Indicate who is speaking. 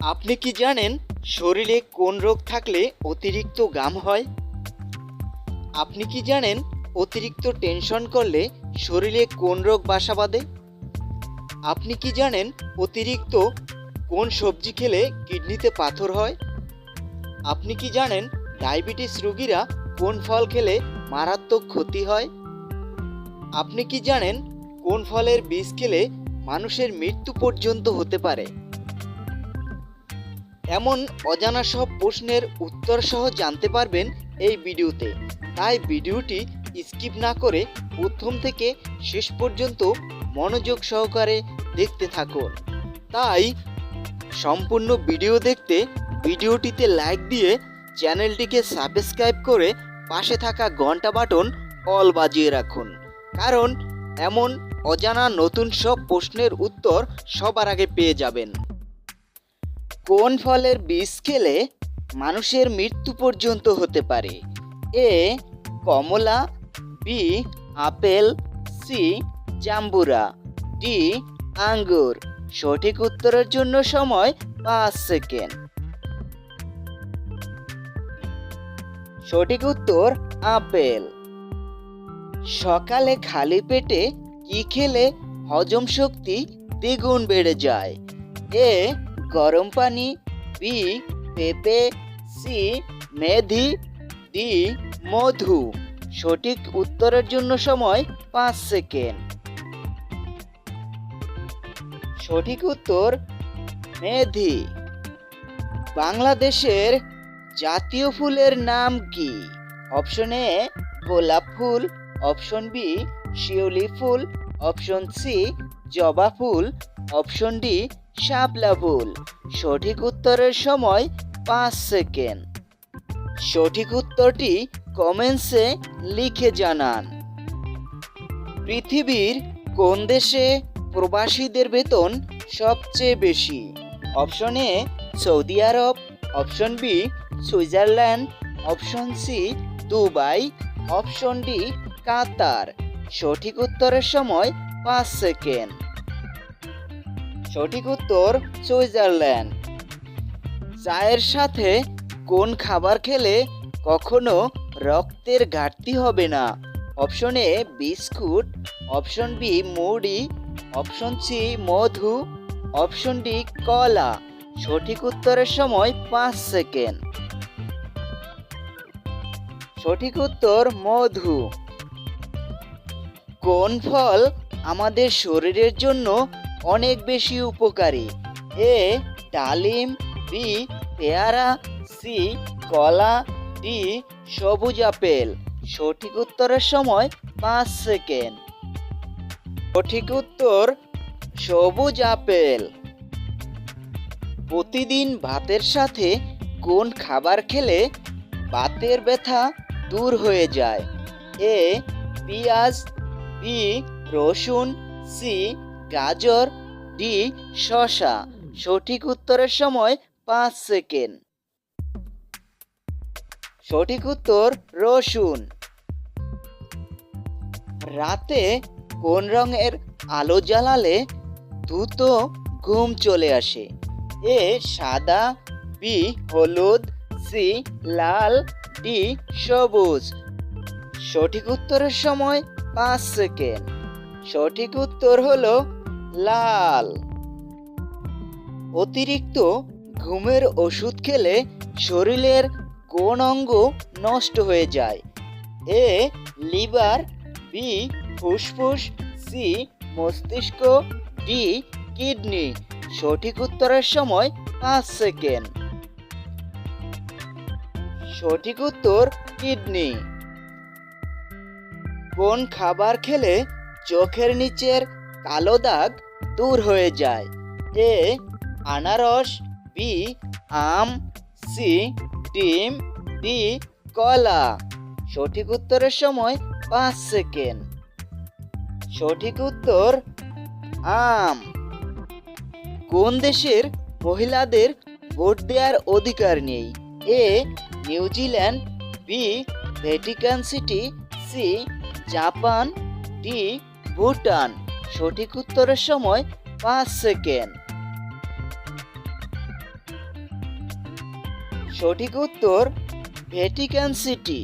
Speaker 1: আপনি কি জানেন শরীরে কোন রোগ থাকলে অতিরিক্ত গাম হয়? আপনি কি জানেন অতিরিক্ত টেনশন করলে শরীরে কোন রোগ বাসা বাঁধে? আপনি কি জানেন অতিরিক্ত কোন সবজি খেলে কিডনিতে পাথর হয়? আপনি কি জানেন ডায়াবেটিস রোগীরা কোন ফল খেলে মারাত্মক ক্ষতি হয়? আপনি কি জানেন কোন ফলের বীজ খেলে মানুষের মৃত্যু পর্যন্ত হতে পারে? এমন অজানা সব প্রশ্নের উত্তর সহ জানতে পারবেন এই ভিডিওতে। তাই ভিডিওটি স্কিপ না করে প্রথম থেকে শেষ পর্যন্ত মনোযোগ সহকারে দেখতে থাকুন। তাই সম্পূর্ণ ভিডিও দেখতে ভিডিওটিতে লাইক দিয়ে চ্যানেলটিকে সাবস্ক্রাইব করে পাশে থাকা ঘণ্টা বাটন অল বাজিয়ে রাখুন। কারণ এমন অজানা নতুন সব প্রশ্নের উত্তর সবার আগে পেয়ে যাবেন। কোন ফলের বীজ খেলে মানুষের মৃত্যু পর্যন্ত হতে পারে? এ, কমলা, বি, আপেল, সি, জাম্বুরা, ডি, আঙ্গুর। সঠিক উত্তরের জন্য সময় পাঁচ সেকেন্ড। সঠিক উত্তর, আপেল। সকালে খালি পেটে কি খেলে হজম শক্তি দ্বিগুণ বেড়ে যায়? এ গরম পানি বি পেঁপে সি মেধি ডি মধু। সঠিক উত্তরের জন্য সময় পাঁচ সেকেন্ড। সঠিক উত্তর, মেধি। বাংলাদেশের জাতীয় ফুলের নাম কি? অপশন এ, গোলাপ ফুল, অপশন বি, শিউলি ফুল, অপশন সি, জবা ফুল, অপশন ডি শাপলা ফুল সঠিক উত্তরের সময় পাঁচ সেকেন্ড। সঠিক উত্তরটি কমেন্টসে লিখে জানান। পৃথিবীর কোন দেশে প্রবাসীদের বেতন সবচেয়ে বেশি? Option A, Saudi Arab. Option B, Switzerland. Option C, Dubai. Option D, Qatar. সঠিক উত্তরের সময় পাঁচ সেকেন্ড। সঠিক উত্তর সুইজারল্যান্ড। চায়ের সাথে কোন খাবার খেলে কখনো রক্তের ঘাটতি হবে না? Option A biscuit, option B মুড়ি, অপশন সি মধু, অপশন ডি কলা। সঠিক উত্তরের সময় পাঁচ সেকেন্ড। সঠিক উত্তর মধু। কোন ফল আমাদের শরীরের জন্য অনেক বেশি উপকারী। এ, ডালিম, বি, পেয়ারা, সি, কলা, ডি, সবুজ আপেল। সঠিক উত্তরের সময় পাঁচ সেকেন্ড। সঠিক উত্তর, সবুজ আপেল। প্রতিদিন ভাতের সাথে কোন খাবার খেলে বাতের ব্যথা দূর হয়ে যায়? এ, পেঁয়াজ, বি, রসুন, সি গাজর ডি শসা। সঠিক উত্তরের সময় পাঁচ সেকেন্ড। সঠিক উত্তর রসুন। রাতে কোন রঙের আলো জ্বালালে দ্রুত ঘুম চলে আসে? এ, সাদা, বি, হলুদ, সি, লাল, ডি, সবুজ। সঠিক উত্তরের সময় পাঁচ সেকেন্ড। সঠিক উত্তর হলো লাল। অতিরিক্ত ঘুমের ওষুধ খেলে শরীরের কোন অঙ্গ নষ্ট হয়ে যায়? এ, লিভার, বি, ফুসফুস, সি, মস্তিষ্ক, ডি, কিডনি। সঠিক উত্তরের সময় পাঁচ সেকেন্ড। সঠিক উত্তর, কিডনি। কোন খাবার খেলে চোখের নিচের কালো দাগ দূর হয়ে যায়। এ, আনারস, বি, আম, সি, ডিম, ডি, কলা। সঠিক উত্তরের সময় পাঁচ সেকেন্ড। সঠিক উত্তর, আম। কোন দেশের মহিলাদের ভোট দেওয়ার অধিকার নেই? A, New Zealand, B, Vatican City, C, Japan, D, Bhutan. সঠিক উত্তরের সময় পাঁচ সেকেন্ড। সঠিক উত্তর ভ্যাটিকান সিটি।